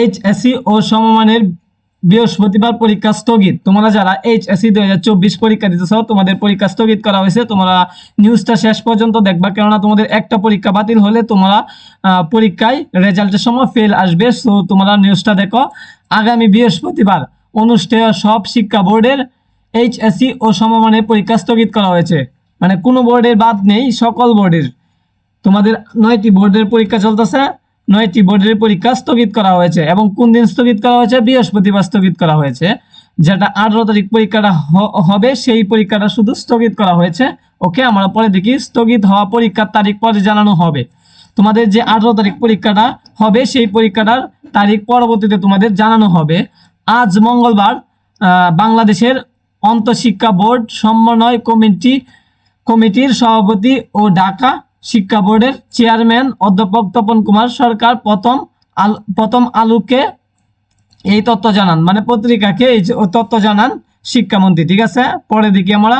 HSC ও সমমানের বৃহস্পতিবার পরীক্ষা স্থগিত। তোমরা যারা এইচএসসি দুই হাজার চব্বিশ পরীক্ষা দিতেছ তোমাদের পরীক্ষা স্থগিত করা হয়েছে। তোমরা নিউজটা শেষ পর্যন্ত দেখবা, কেননা তোমাদের একটা পরীক্ষা বাতিল হলে তোমরা পরীক্ষায় রেজাল্টের সময় ফেল আসবে। সো তোমরা নিউজটা দেখো। আগামী বৃহস্পতিবার অনুষ্ঠেয় সব শিক্ষা বোর্ডের এইচএসসি ও সমমানের পরীক্ষা স্থগিত করা হয়েছে। মানে কোনো বোর্ডের বাদ নেই, সকল বোর্ডের। তোমাদের নয়টি বোর্ডের পরীক্ষা চলতেছে। নয়টি বোর্ডের পরীক্ষা স্থগিত করা হয়েছে এবং কোন দিন স্থগিত করা হয়েছে? বৃহস্পতিবার স্থগিত করা হয়েছে। যেটা আঠারো তারিখ পরীক্ষাটা হবে, সেই পরীক্ষাটা শুধু স্থগিত করা হয়েছে। ওকে, আমরা পরে দেখি স্থগিত হওয়া পরীক্ষার তারিখ পরে জানানো হবে। তোমাদের যে আঠারো তারিখ পরীক্ষাটা হবে, সেই পরীক্ষাটার তারিখ পরবর্তীতে তোমাদের জানানো হবে। আজ মঙ্গলবার বাংলাদেশের অন্তঃশিক্ষা বোর্ড, সমন্বয় কমিটি, কমিটির সভাপতি ও ঢাকা শিক্ষা বোর্ডের চেয়ারম্যান অধ্যাপক তপন কুমার সরকার প্রথম প্রথম আলুকে এই তথ্য জানান। মানে পত্রিকাকে এই তথ্য জানান শিক্ষামন্ত্রী, ঠিক আছে? পরে দেখি আমরা।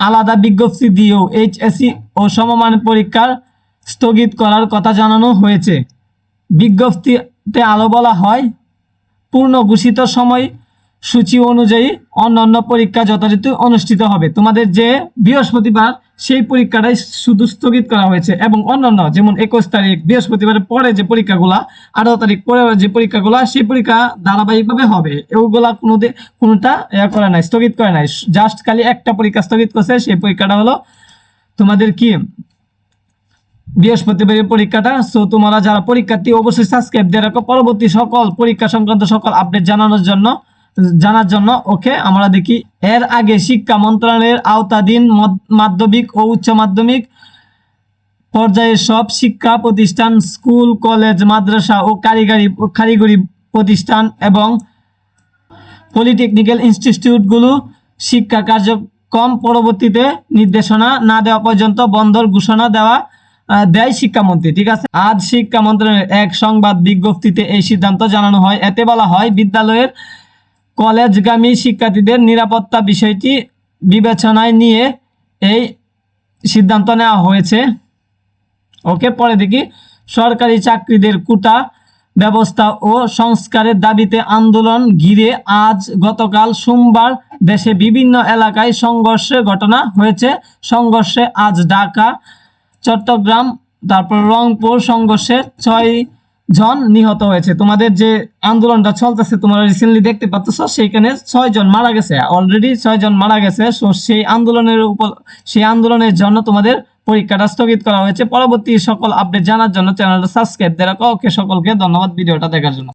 আলাদা বিজ্ঞপ্তি দিয়েও এইচএসসি ও সমমান পরীক্ষার স্থগিত করার কথা জানানো হয়েছে। বিজ্ঞপ্তিতে আলো বলা হয়, পূর্ণ ঘোষিত সময় সূচি অনুযায়ী অন্যান্য পরীক্ষা যথারীতি অনুষ্ঠিত হবে। তোমাদের যে বৃহস্পতিবার সেই পরীক্ষাটাই শুধু স্থগিত করা হয়েছে এবং অন্যান্য যেমন একুশ তারিখ বৃহস্পতিবারের পরে যে পরীক্ষাগুলা, আঠারো তারিখ পরে যে পরীক্ষাগুলা, সেই পরীক্ষা ধারাবাহিকভাবে হবে। এগুলা কোনো কোনোটা ইয়া করে নাই, স্থগিত করে নাই। জাস্ট খালি একটা পরীক্ষা স্থগিত করছে, সেই পরীক্ষাটা হলো তোমাদের কি? বৃহস্পতিবারের পরীক্ষাটা। সো তোমরা যারা পরীক্ষার্থী, অবশ্যই সাবস্ক্রাইব দিয়ে রাখো। পরবর্তী সকল পরীক্ষা সংক্রান্ত সকল আপডেট জানানোর জন্য জানার জন্য, ওকে, আমরা দেখি। এর আগে শিক্ষা মন্ত্রণালয়ের আওতাধীন মাধ্যমিক ও উচ্চ মাধ্যমিক পর্যায়ের সব শিক্ষা প্রতিষ্ঠান, স্কুল, কলেজ, মাদ্রাসা ও কারিগরি কারিগরি প্রতিষ্ঠান এবং পলিটেকনিক্যাল ইনস্টিটিউটগুলো শিক্ষা কার্যক্রম পরবর্তীতে নির্দেশনা না দেওয়া পর্যন্ত বন্ধর ঘোষণা দেওয়া দেয় শিক্ষামন্ত্রী, ঠিক আছে? আজ শিক্ষা মন্ত্রণালয়ের এক সংবাদ বিজ্ঞপ্তিতে এই সিদ্ধান্ত জানানো হয়। এতে বলা হয়, বিদ্যালয়ের কলেজগামী শিক্ষার্থীদের নিরাপত্তা বিষয়টি বিবেচনায় নিয়ে এই সিদ্ধান্ত নেওয়া হয়েছে। ওকে, পরে দেখি। সরকারি চাকরিদের কোটা ব্যবস্থা ও সংস্কারের দাবিতে আন্দোলন ঘিরে আজ গতকাল সোমবার দেশে বিভিন্ন এলাকায় সংঘর্ষের ঘটনা হয়েছে। সংঘর্ষে আজ ঢাকা, চট্টগ্রাম, তারপর রংপুর, সংঘর্ষে ছয় জন নিহত হয়েছে। তোমাদের যে আন্দোলনটা চলতেছে, তোমরা রিসেন্টলি দেখতে পাচ্ছ, সেইখানে ছয় জন মারা গেছে। অলরেডি ছয় জন মারা গেছে সো সেই আন্দোলনের উপর, সেই আন্দোলনের জন্য তোমাদের পরীক্ষাটা স্থগিত করা হয়েছে। পরবর্তী সকল আপডেট জানার জন্য চ্যানেলটা সাবস্ক্রাইব দেওয়া ওকে, সকলকে ধন্যবাদ ভিডিওটা দেখার জন্য।